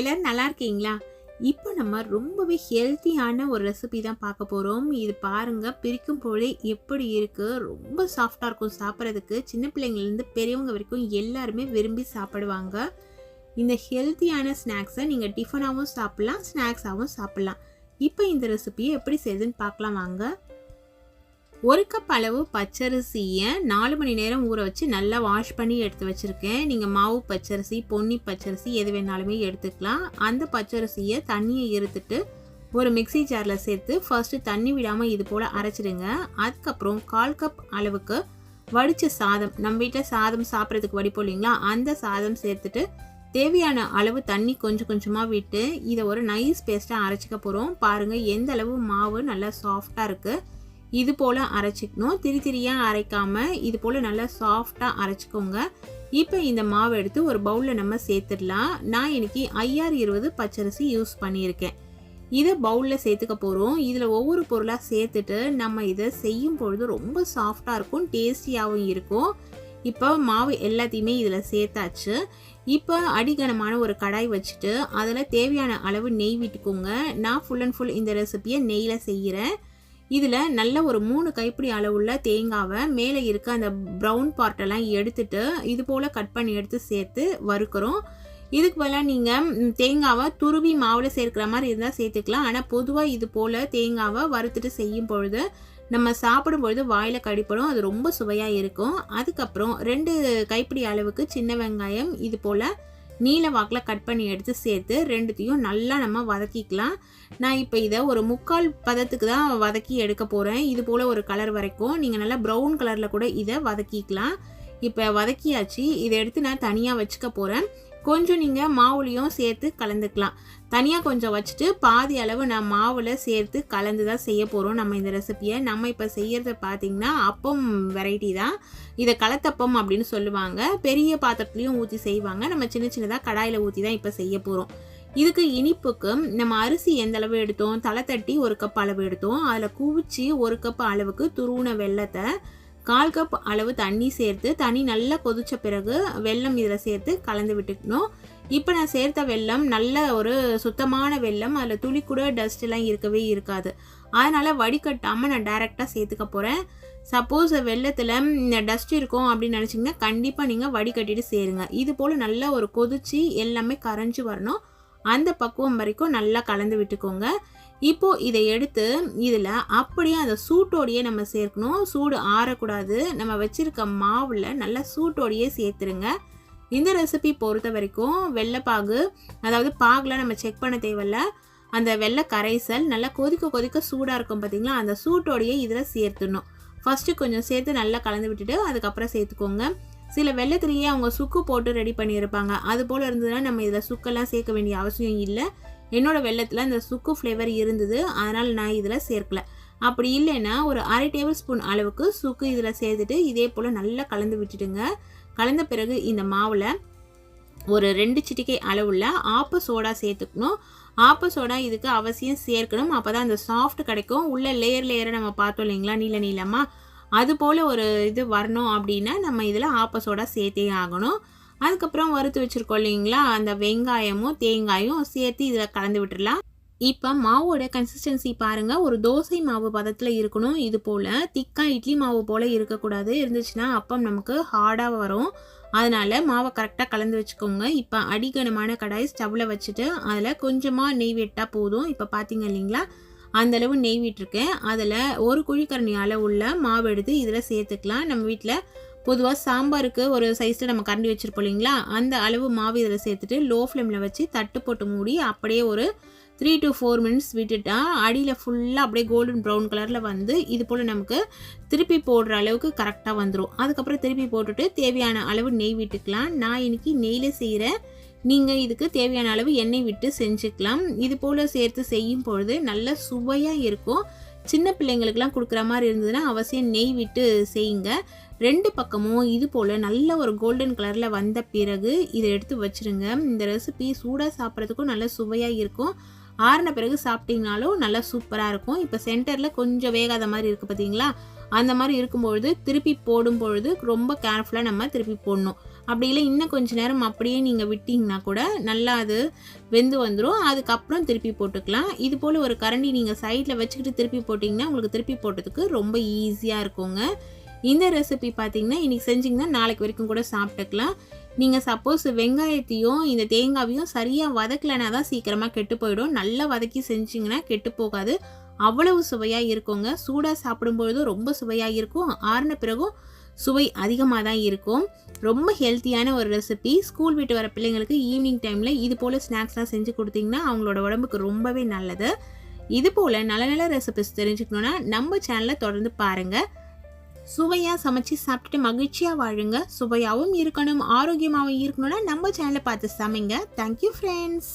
எல்லாரும் நல்லா இருக்கீங்களா? இப்போ நம்ம ரொம்பவே ஹெல்த்தியான ஒரு ரெசிபி தான் பார்க்க போகிறோம் இது பாருங்கள் பிரிக்கும் போதே எப்படி இருக்குது ரொம்ப சாஃப்டாக இருக்கும் சாப்பிட்றதுக்கு. சின்ன பிள்ளைங்கள்லேருந்து பெரியவங்க வரைக்கும் எல்லாருமே விரும்பி சாப்பிடுவாங்க. இந்த ஹெல்த்தியான ஸ்நாக்ஸை நீங்கள் டிஃபனாகவும் சாப்பிட்லாம் ஸ்நாக்ஸாகவும் சாப்பிட்லாம். இப்போ இந்த ரெசிபியை எப்படி செய்யுதுன்னு பார்க்கலாம் வாங்க. ஒரு கப் அளவு பச்சரிசியை நாலு மணி நேரம் ஊற வச்சு நல்லா வாஷ் பண்ணி எடுத்து வச்சுருக்கேன். நீங்கள் மாவு பச்சரிசி பொன்னி பச்சரிசி எது வேணாலுமே எடுத்துக்கலாம். அந்த பச்சரிசியை தண்ணியை இருத்துட்டு ஒரு மிக்ஸி ஜாரில் சேர்த்து ஃபர்ஸ்ட்டு தண்ணி விடாமல் இது போல் அரைச்சிடுங்க. அதுக்கப்புறம் கால் கப் அளவுக்கு வடித்த சாதம் நம்ம வீட்டில் சாதம் சாப்பிட்றதுக்கு வடிப்போம் இல்லைங்களா? அந்த சாதம் சேர்த்துட்டு தேவையான அளவு தண்ணி கொஞ்சம் கொஞ்சமாக விட்டு இதை ஒரு நைஸ் பேஸ்ட்டாக அரைச்சிக்க போகிறோம் பாருங்கள் எந்த அளவு மாவு நல்லா சாஃப்டாக இருக்குது இது போல் அரைச்சிக்கணும். திரி திரியாக அரைக்காமல் இது போல் நல்லா சாஃப்டாக அரைச்சிக்கோங்க. இப்போ இந்த மாவு எடுத்து ஒரு பவுலில் நம்ம சேர்த்துடலாம். நான் இன்னைக்கு ஐஆர் இருபது பச்சரிசி யூஸ் பண்ணியிருக்கேன். இதை பவுலில் சேர்த்துக்க போகிறோம் இதில் ஒவ்வொரு பொருளாக சேர்த்துட்டு நம்ம இதை செய்யும் பொழுது ரொம்ப சாஃப்டாக இருக்கும் டேஸ்டியாகவும் இருக்கும். இப்போ மாவு எல்லாத்தையுமே இதில் சேர்த்தாச்சு. இப்போ அடிகனமான ஒரு கடாய் வச்சுட்டு அதில் தேவையான அளவு நெய் விட்டுக்கோங்க. நான் ஃபுல் அண்ட் ஃபுல் இந்த ரெசிப்பியை நெய்யில் செய்கிறேன் இதில் நல்ல ஒரு மூணு கைப்பிடி அளவுள்ள தேங்காவை மேலே இருக்க அந்த ப்ரௌன் பார்ட்டெல்லாம் எடுத்துட்டு இது போல் கட் பண்ணி எடுத்து சேர்த்து வறுக்கிறோம். இதுக்கு பதிலாக நீங்கள் தேங்காவை துருவி மாவில் சேர்க்குற மாதிரி இருந்தால் சேர்த்துக்கலாம். ஆனால் பொதுவாக இது போல் தேங்காவை வறுத்துட்டு செய்யும் பொழுது நம்ம சாப்பிடும் பொழுது வாயில் கடிப்படும். அது ரொம்ப சுவையாக இருக்கும். அதுக்கப்புறம் ரெண்டு கைப்பிடி அளவுக்கு சின்ன வெங்காயம் இது போல் நீல வாக்கில் கட் பண்ணி எடுத்து சேர்த்து ரெண்டுத்தையும் நல்லா நம்ம வதக்கிக்கலாம். நான் இப்போ இதை ஒரு முக்கால் பதத்துக்கு தான் வதக்கி எடுக்க போகிறேன் இது போல் ஒரு கலர் வரைக்கும் நீங்கள் நல்லா ப்ரௌன் கலரில் கூட இதை வதக்கிக்கலாம். இப்போ வதக்கியாச்சு. இதை எடுத்து நான் தனியாக வச்சுக்க போகிறேன் கொஞ்சம் நீங்கள் மாவுலையும் சேர்த்து கலந்துக்கலாம். தனியாக கொஞ்சம் வச்சுட்டு பாதி அளவு நான் மாவில் சேர்த்து கலந்து தான் செய்ய போகிறோம் நம்ம இந்த ரெசிப்பியை நம்ம இப்போ செய்கிறத பார்த்தீங்கன்னா அப்பம் வெரைட்டி தான். இதை கலத்தப்பம் அப்படின்னு சொல்லுவாங்க. பெரிய பாத்திரத்துலேயும் ஊற்றி செய்வாங்க. நம்ம சின்ன சின்னதாக கடாயில் ஊற்றி தான் இப்போ செய்ய போகிறோம் இதுக்கு இனிப்புக்கு நம்ம அரிசி எந்த அளவு எடுத்தோம்? தலை தட்டி ஒரு கப் அளவு எடுத்தோம். அதில் குவிச்சு ஒரு கப் அளவுக்கு துருவுன வெள்ளத்தை கால் கப் அளவு தண்ணி சேர்த்து தண்ணி நல்லா கொதித்த பிறகு வெல்லம் இதில் சேர்த்து கலந்து விட்டுக்கணும். இப்போ நான் சேர்த்த வெல்லம் நல்ல ஒரு சுத்தமான வெல்லம் அதில் துளி கூட டஸ்ட்லாம் இருக்கவே இருக்காது. அதனால் வடிகட்டாமல் நான் டைரெக்டாக சேர்த்துக்க போகிறேன் சப்போஸ் வெள்ளத்தில் இந்த டஸ்ட் இருக்கும் அப்படின்னு நினச்சிங்கன்னா கண்டிப்பாக நீங்கள் வடிகட்டிட்டு சேருங்க. இது போல் நல்லா ஒரு கொதிச்சு எல்லாமே கரைஞ்சி வரணும். அந்த பக்குவம் வரைக்கும் நல்லா கலந்து விட்டுக்கோங்க. இப்போ இதை எடுத்து இதில் அப்படியே அந்த சூட்டோடையே நம்ம சேர்க்கணும். சூடு ஆறக்கூடாது. நம்ம வச்சிருக்க மாவில் நல்லா சூட்டோடையே சேர்த்துருங்க. இந்த ரெசிபி பொறுத்த வரைக்கும் வெள்ளைப்பாகு அதாவது பாகில் நம்ம செக் பண்ண தேவையில்ல. அந்த வெள்ளை கரைசல் நல்லா கொதிக்க கொதிக்க சூடாக இருக்கும் பார்த்தீங்களா அந்த சூட்டோடையே இதில் சேர்த்துடணும். ஃபஸ்ட்டு கொஞ்சம் சேர்த்து நல்லா கலந்து விட்டுட்டு அதுக்கப்புறம் சேர்த்துக்கோங்க. சில வெள்ளத்துலேயே அவங்க சுக்கு போட்டு ரெடி பண்ணியிருப்பாங்க. அது போல் இருந்ததுன்னா நம்ம இதில் சுக்கெல்லாம் சேர்க்க வேண்டிய அவசியம் இல்லை. என்னோடய வெள்ளத்தில் இந்த சுக்கு ஃப்ளேவர் இருந்தது. அதனால் நான் இதில் சேர்க்கல. அப்படி இல்லைன்னா ஒரு அரை டேபிள் ஸ்பூன் அளவுக்கு சுக்கு இதில் சேர்த்துட்டு இதே போல் நல்லா கலந்து விட்டுடுங்க. கலந்த பிறகு இந்த மாவில் ஒரு ரெண்டு சிட்டிக்கை அளவுள்ள ஆப்ப சோடா சேர்த்துக்கணும். ஆப்ப சோடா இதுக்கு அவசியம் சேர்க்கணும். அப்போ தான் அந்த சாஃப்ட் கிடைக்கும். உள்ள லேயர் லேயரை நம்ம பார்த்தோம் இல்லைங்களா? நீல நீளமாக அது போல் ஒரு இது வரணும் அப்படின்னா நம்ம இதில் ஆப்ப சோடா சேர்த்தே ஆகணும். அதுக்கப்புறம் வறுத்து வச்சுருக்கோம் இல்லைங்களா? அந்த வெங்காயமும் தேங்காயும் சேர்த்து இதில் கலந்து விட்டுடலாம். இப்போ மாவோட கன்சிஸ்டன்சி பாருங்கள் ஒரு தோசை மாவு பதத்தில் இருக்கணும். இது போல் திக்காக இட்லி மாவு போல் இருக்கக்கூடாது. இருந்துச்சுன்னா அப்பம் நமக்கு ஹார்டாக வரும். அதனால் மாவை கரெக்டாக கலந்து வச்சுக்கோங்க. இப்போ அடிகனமான கடாய் ஸ்டவ்வில் வச்சுட்டு அதில் கொஞ்சமாக நெய் விட்டால் போதும். இப்போ பார்த்தீங்க இல்லைங்களா? அந்தளவு நெய் விட்டுருக்கேன். அதில் ஒரு குழிக்கரணியால் உள்ள மாவு எடுத்து இதில் சேர்த்துக்கலாம். நம்ம வீட்டில் பொதுவாக சாம்பாருக்கு ஒரு சைஸில் நம்ம கரண்டி வச்சுருப்போம் இல்லைங்களா? அந்த அளவு மாவு இதில் சேர்த்துட்டு லோ ஃப்ளேமில் வச்சு தட்டு போட்டு மூடி அப்படியே ஒரு த்ரீ டு ஃபோர் மினிட்ஸ் விட்டுட்டா அடியில் ஃபுல்லாக அப்படியே கோல்டன் ப்ரௌன் கலரில் வந்து இது போல் நமக்கு திருப்பி போடுற அளவுக்கு கரெக்டாக வந்துடும் அதுக்கப்புறம் திருப்பி போட்டுட்டு தேவையான அளவு நெய் விட்டுக்கலாம். நான் இன்றைக்கி நெய்யில் செய்கிற நீங்கள் இதுக்கு தேவையான அளவு எண்ணெய் விட்டு செஞ்சுக்கலாம். இது போல் சேர்த்து செய்யும் பொழுது நல்ல சுவையாக இருக்கும். சின்ன பிள்ளைங்களுக்கெல்லாம் கொடுக்குற மாதிரி இருந்ததுன்னா அவசியம் நெய் விட்டு செய்யுங்க. ரெண்டு பக்கமும் இது போல் நல்ல ஒரு கோல்டன் கலரில் வந்த பிறகு இதை எடுத்து வச்சுருங்க. இந்த ரெசிபி சூடாக சாப்பிட்றதுக்கும் நல்ல சுவையாக இருக்கும். ஆறின பிறகு சாப்பிட்டிங்கனாலும் நல்லா சூப்பராக இருக்கும். இப்போ சென்டரில் கொஞ்சம் வேகாத மாதிரி இருக்குது பார்த்தீங்களா அந்த மாதிரி இருக்கும்பொழுது திருப்பி போடும் பொழுது ரொம்ப கேர்ஃபுல்லாக நம்ம திருப்பி போடணும். அப்படி இல்லை இன்னும் கொஞ்சம் நேரம் அப்படியே நீங்கள் விட்டிங்கன்னா கூட நல்லா அது வெந்து வந்துடும் அதுக்கப்புறம் திருப்பி போட்டுக்கலாம். இது போல் ஒரு கரண்டி நீங்கள் சைடில் வச்சுக்கிட்டு திருப்பி போட்டிங்கன்னா உங்களுக்கு திருப்பி போட்டதுக்கு ரொம்ப ஈஸியாக இருக்குங்க. இந்த ரெசிபி பார்த்தீங்கன்னா இன்றைக்கி செஞ்சிங்கன்னா நாளைக்கு வரைக்கும் கூட சாப்பிட்டுக்கலாம். நீங்கள் சப்போஸ் வெங்காயத்தையும் இந்த தேங்காவையும் சரியாக வதக்கலைனா தான் சீக்கிரமாக கெட்டு போயிடும். நல்லா வதக்கி செஞ்சிங்கன்னா கெட்டு போகாது. அவ்வளவு சுவையாக இருக்குங்க. சூடாக சாப்பிடும்பொழுதும் ரொம்ப சுவையாக இருக்கும். ஆறின பிறகும் சுவை அதிகமாக தான் இருக்கும். ரொம்ப ஹெல்த்தியான ஒரு ரெசிபி ஸ்கூல் விட்டு வர பிள்ளைங்களுக்கு ஈவினிங் டைமில் இது போல் ஸ்நாக்ஸ்லாம் செஞ்சு கொடுத்தீங்கன்னா அவங்களோட உடம்புக்கு ரொம்பவே நல்லது. இது போல் நல்ல நல்ல ரெசிபிஸ் தெரிஞ்சுக்கணுன்னா நம்ம சேனலை தொடர்ந்து பாருங்கள் சுவையாக சமைச்சு சாப்பிட்டுட்டு மகிழ்ச்சியாக வாழுங்க. சுவையாகவும் இருக்கணும் ஆரோக்கியமாகவும் இருக்கணும்னா நம்ம சேனலை பார்த்து சமைங்க. Thank you friends